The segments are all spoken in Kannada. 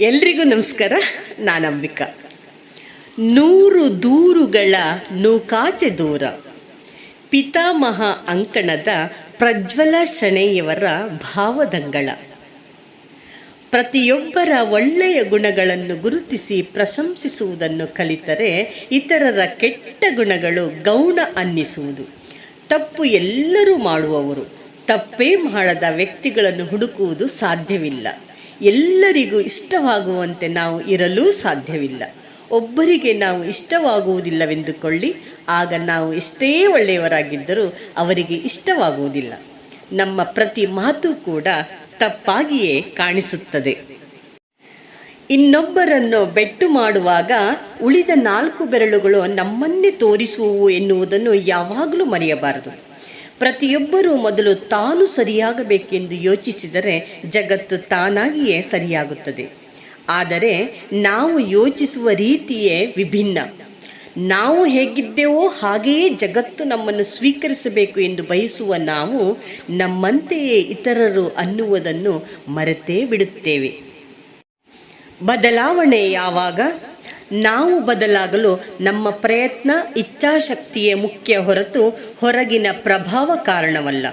ಎಲ್ರಿಗೂ ನಮಸ್ಕಾರ, ನಾನು ಅಂಬಿಕಾ. ನೂರು ದೂರುಗಳ ನೂಕಾಚೆ ದೂರ. ಪಿತಾಮಹ ಅಂಕಣದ ಪ್ರಜ್ವಲ ಶಣೆಯವರ ಭಾವದಂಗಳ. ಪ್ರತಿಯೊಬ್ಬರ ಒಳ್ಳೆಯ ಗುಣಗಳನ್ನು ಗುರುತಿಸಿ ಪ್ರಶಂಸಿಸುವುದನ್ನು ಕಲಿತರೆ ಇತರರ ಕೆಟ್ಟ ಗುಣಗಳು ಗೌಣ ಅನ್ನಿಸುವುದು. ತಪ್ಪು ಎಲ್ಲರೂ ಮಾಡುವವರು. ತಪ್ಪೇ ಮಾಡದ ವ್ಯಕ್ತಿಗಳನ್ನು ಹುಡುಕುವುದು ಸಾಧ್ಯವಿಲ್ಲ. ಎಲ್ಲರಿಗೂ ಇಷ್ಟವಾಗುವಂತೆ ನಾವು ಇರಲೂ ಸಾಧ್ಯವಿಲ್ಲ. ಒಬ್ಬರಿಗೆ ನಾವು ಇಷ್ಟವಾಗುವುದಿಲ್ಲವೆಂದುಕೊಳ್ಳಿ, ಆಗ ನಾವು ಎಷ್ಟೇ ಒಳ್ಳೆಯವರಾಗಿದ್ದರೂ ಅವರಿಗೆ ಇಷ್ಟವಾಗುವುದಿಲ್ಲ. ನಮ್ಮ ಪ್ರತಿ ಮಾತು ಕೂಡ ತಪ್ಪಾಗಿಯೇ ಕಾಣಿಸುತ್ತದೆ. ಇನ್ನೊಬ್ಬರನ್ನು ಬೆಟ್ಟು ಮಾಡುವಾಗ ಉಳಿದ ನಾಲ್ಕು ಬೆರಳುಗಳು ನಮ್ಮನ್ನೇ ತೋರಿಸುವು ಎನ್ನುವುದನ್ನು ಯಾವಾಗಲೂ ಮರೆಯಬಾರದು. ಪ್ರತಿಯೊಬ್ಬರೂ ಮೊದಲು ತಾನು ಸರಿಯಾಗಬೇಕೆಂದು ಯೋಚಿಸಿದರೆ ಜಗತ್ತು ತಾನಾಗಿಯೇ ಸರಿಯಾಗುತ್ತದೆ. ಆದರೆ ನಾವು ಯೋಚಿಸುವ ರೀತಿಯೇ ವಿಭಿನ್ನ. ನಾವು ಹೇಗಿದ್ದೇವೋ ಹಾಗೆಯೇ ಜಗತ್ತು ನಮ್ಮನ್ನು ಸ್ವೀಕರಿಸಬೇಕು ಎಂದು ಬಯಸುವ ನಾವು ನಮ್ಮಂತೆಯೇ ಇತರರು ಅನ್ನುವುದನ್ನು ಮರೆತೇ ಬಿಡುತ್ತೇವೆ. ಬದಲಾವಣೆ ಯಾವಾಗ? ನಾವು ಬದಲಾಗಲು ನಮ್ಮ ಪ್ರಯತ್ನ ಇಚ್ಛಾಶಕ್ತಿಯೇ ಮುಖ್ಯ ಹೊರತು ಹೊರಗಿನ ಪ್ರಭಾವ ಕಾರಣವಲ್ಲ.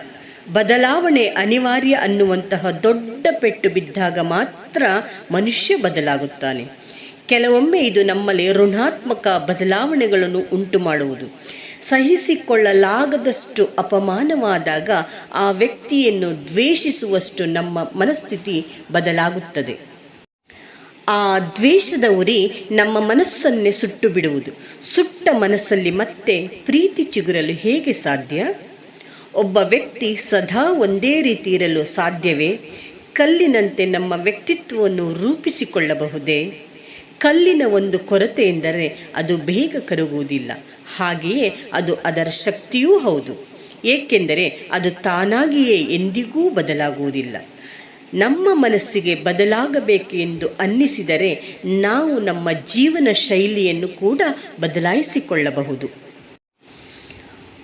ಬದಲಾವಣೆ ಅನಿವಾರ್ಯ ಅನ್ನುವಂತಹ ದೊಡ್ಡ ಪೆಟ್ಟು ಬಿದ್ದಾಗ ಮಾತ್ರ ಮನುಷ್ಯ ಬದಲಾಗುತ್ತಾನೆ. ಕೆಲವೊಮ್ಮೆ ಇದು ನಮ್ಮಲ್ಲಿ ಋಣಾತ್ಮಕ ಬದಲಾವಣೆಗಳನ್ನು ಉಂಟು ಮಾಡುವುದು ಸಹಿಸಿಕೊಳ್ಳಲಾಗದಷ್ಟು ಅಪಮಾನವಾದಾಗ ಆ ವ್ಯಕ್ತಿಯನ್ನು ದ್ವೇಷಿಸುವಷ್ಟು ನಮ್ಮ ಮನಸ್ಥಿತಿ ಬದಲಾಗುತ್ತದೆ. ಆ ದ್ವೇಷದ ಉರಿ ನಮ್ಮ ಮನಸ್ಸನ್ನೇ ಸುಟ್ಟು ಬಿಡುವುದು ಸುಟ್ಟ ಮನಸ್ಸಲ್ಲಿ ಮತ್ತೆ ಪ್ರೀತಿ ಚಿಗುರಲು ಹೇಗೆ ಸಾಧ್ಯ? ಒಬ್ಬ ವ್ಯಕ್ತಿ ಸದಾ ಒಂದೇ ರೀತಿ ಇರಲು ಸಾಧ್ಯವೇ? ಕಲ್ಲಿನಂತೆ ನಮ್ಮ ವ್ಯಕ್ತಿತ್ವವನ್ನು ರೂಪಿಸಿಕೊಳ್ಳಬಹುದೇ? ಕಲ್ಲಿನ ಒಂದು ಕೊರತೆ ಎಂದರೆ ಅದು ಬೇಗ ಕರಗುವುದಿಲ್ಲ. ಹಾಗೆಯೇ ಅದು ಅದರ ಶಕ್ತಿಯೂ ಹೌದು. ಏಕೆಂದರೆ ಅದು ತಾನಾಗಿಯೇ ಎಂದಿಗೂ ಬದಲಾಗುವುದಿಲ್ಲ. ನಮ್ಮ ಮನಸ್ಸಿಗೆ ಬದಲಾಗಬೇಕು ಎಂದು ಅನ್ನಿಸಿದರೆ ನಾವು ನಮ್ಮ ಜೀವನ ಶೈಲಿಯನ್ನು ಕೂಡ ಬದಲಾಯಿಸಿಕೊಳ್ಳಬಹುದು.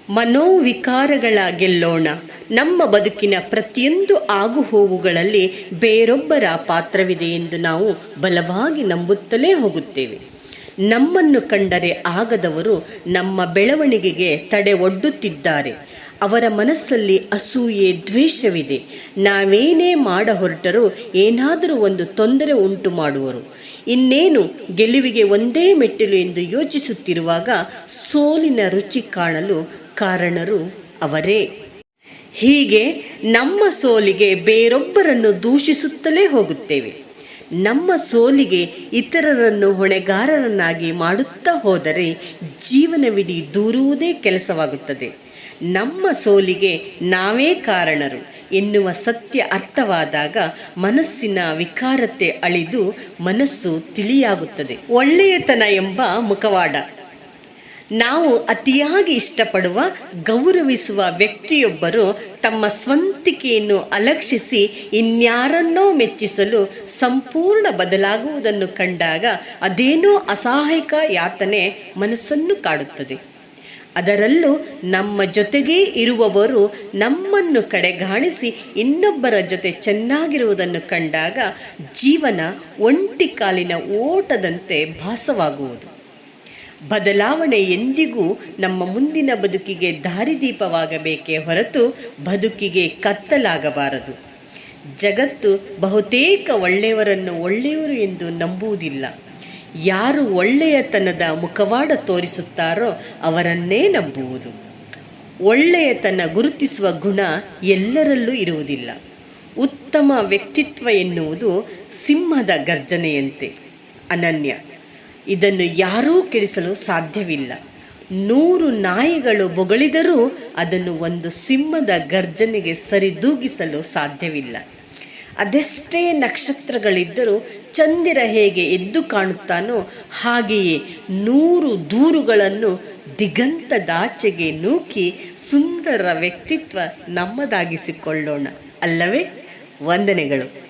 ಮನೋವಿಕಾರಗಳ ಗೆಲ್ಲೋಣ. ನಮ್ಮ ಬದುಕಿನ ಪ್ರತಿಯೊಂದು ಆಗುಹೋಗುಗಳಲ್ಲಿ ಬೇರೊಬ್ಬರ ಪಾತ್ರವಿದೆ ಎಂದು ನಾವು ಬಲವಾಗಿ ನಂಬುತ್ತಲೇ ಹೋಗುತ್ತೇವೆ. ನಮ್ಮನ್ನು ಕಂಡರೆ ಆಗದವರು ನಮ್ಮ ಬೆಳವಣಿಗೆಗೆ ತಡೆ ಒಡ್ಡುತ್ತಿದ್ದಾರೆ. ಅವರ ಮನಸ್ಸಲ್ಲಿ ಅಸೂಯೆ, ದ್ವೇಷವಿದೆ. ನಾವೇನೇ ಮಾಡ ಹೊರಟರೂ ಏನಾದರೂ ಒಂದು ತೊಂದರೆ ಉಂಟು ಮಾಡುವರು. ಇನ್ನೇನು, ಗೆಲುವಿಗೆ ಒಂದೇ ಮೆಟ್ಟಿಲು ಎಂದು ಯೋಚಿಸುತ್ತಿರುವಾಗ ಸೋಲಿನ ರುಚಿ ಕಾಣಲು ಕಾರಣರು ಅವರೇ. ಹೀಗೆ ನಮ್ಮ ಸೋಲಿಗೆ ಬೇರೊಬ್ಬರನ್ನು ದೂಷಿಸುತ್ತಲೇ ಹೋಗುತ್ತೇವೆ. ನಮ್ಮ ಸೋಲಿಗೆ ಇತರರನ್ನು ಹೊಣೆಗಾರರನ್ನಾಗಿ ಮಾಡುತ್ತಾ ಹೋದರೆ ಜೀವನವಿಡೀ ದೂರುವುದೇ ಕೆಲಸವಾಗುತ್ತದೆ. ನಮ್ಮ ಸೋಲಿಗೆ ನಾವೇ ಕಾರಣರು ಎನ್ನುವ ಸತ್ಯ ಅರ್ಥವಾದಾಗ ಮನಸ್ಸಿನ ವಿಕಾರತೆ ಅಳಿದು ಮನಸ್ಸು ತಿಳಿಯಾಗುತ್ತದೆ. ಒಳ್ಳೆಯತನ ಎಂಬ ಮುಖವಾಡ ನಾವು ಅತಿಯಾಗಿ ಇಷ್ಟಪಡುವ, ಗೌರವಿಸುವ ವ್ಯಕ್ತಿಯೊಬ್ಬರು ತಮ್ಮ ಸ್ವಂತಿಕೆಯನ್ನು ಅಲಕ್ಷಿಸಿ ಇನ್ಯಾರನ್ನೋ ಮೆಚ್ಚಿಸಲು ಸಂಪೂರ್ಣ ಬದಲಾಗುವುದನ್ನು ಕಂಡಾಗ ಅದೇನೋ ಅಸಹಾಯಕ ಯಾತನೆ ಮನಸ್ಸನ್ನು ಕಾಡುತ್ತದೆ. ಅದರಲ್ಲೂ ನಮ್ಮ ಜೊತೆಗೇ ಇರುವವರು ನಮ್ಮನ್ನು ಕಡೆಗಾಣಿಸಿ ಇನ್ನೊಬ್ಬರ ಜೊತೆ ಚೆನ್ನಾಗಿರುವುದನ್ನು ಕಂಡಾಗ ಜೀವನ ಒಂಟಿ ಕಾಲಿನ ಓಟದಂತೆ ಭಾಸವಾಗುವುದು. ಬದಲಾವಣೆ ಎಂದಿಗೂ ನಮ್ಮ ಮುಂದಿನ ಬದುಕಿಗೆ ದಾರಿದೀಪವಾಗಬೇಕೇ ಹೊರತು ಬದುಕಿಗೆ ಕತ್ತಲಾಗಬಾರದು. ಜಗತ್ತು ಬಹುತೇಕ ಒಳ್ಳೆಯವರನ್ನು ಒಳ್ಳೆಯವರು ಎಂದು ನಂಬುವುದಿಲ್ಲ. ಯಾರು ಒಳ್ಳೆಯತನದ ಮುಖವಾಡ ತೋರಿಸುತ್ತಾರೋ ಅವರನ್ನೇ ನಂಬುವುದು. ಒಳ್ಳೆಯತನ ಗುರುತಿಸುವ ಗುಣ ಎಲ್ಲರಲ್ಲೂ ಇರುವುದಿಲ್ಲ. ಉತ್ತಮ ವ್ಯಕ್ತಿತ್ವ ಎನ್ನುವುದು ಸಿಂಹದ ಗರ್ಜನೆಯಂತೆ. ಅನನ್ಯ. ಇದನ್ನು ಯಾರೂ ಕೆಡಿಸಲು ಸಾಧ್ಯವಿಲ್ಲ. ನೂರು ನಾಯಿಗಳು ಬೊಗಳಿದರೂ ಅದನ್ನು ಒಂದು ಸಿಂಹದ ಗರ್ಜನೆಗೆ ಸರಿದೂಗಿಸಲು ಸಾಧ್ಯವಿಲ್ಲ. ಅದೆಷ್ಟೇ ನಕ್ಷತ್ರಗಳಿದ್ದರೂ ಚಂದಿರ ಹೇಗೆ ಎದ್ದು ಕಾಣುತ್ತಾನೋ ಹಾಗೆಯೇ ನೂರು ದೂರುಗಳನ್ನು ದಿಗಂತದಾಚೆಗೆ ನೂಕಿ ಸುಂದರ ವ್ಯಕ್ತಿತ್ವ ನಮ್ಮದಾಗಿಸಿಕೊಳ್ಳೋಣ. ಅಲ್ಲವೇ? ವಂದನೆಗಳು.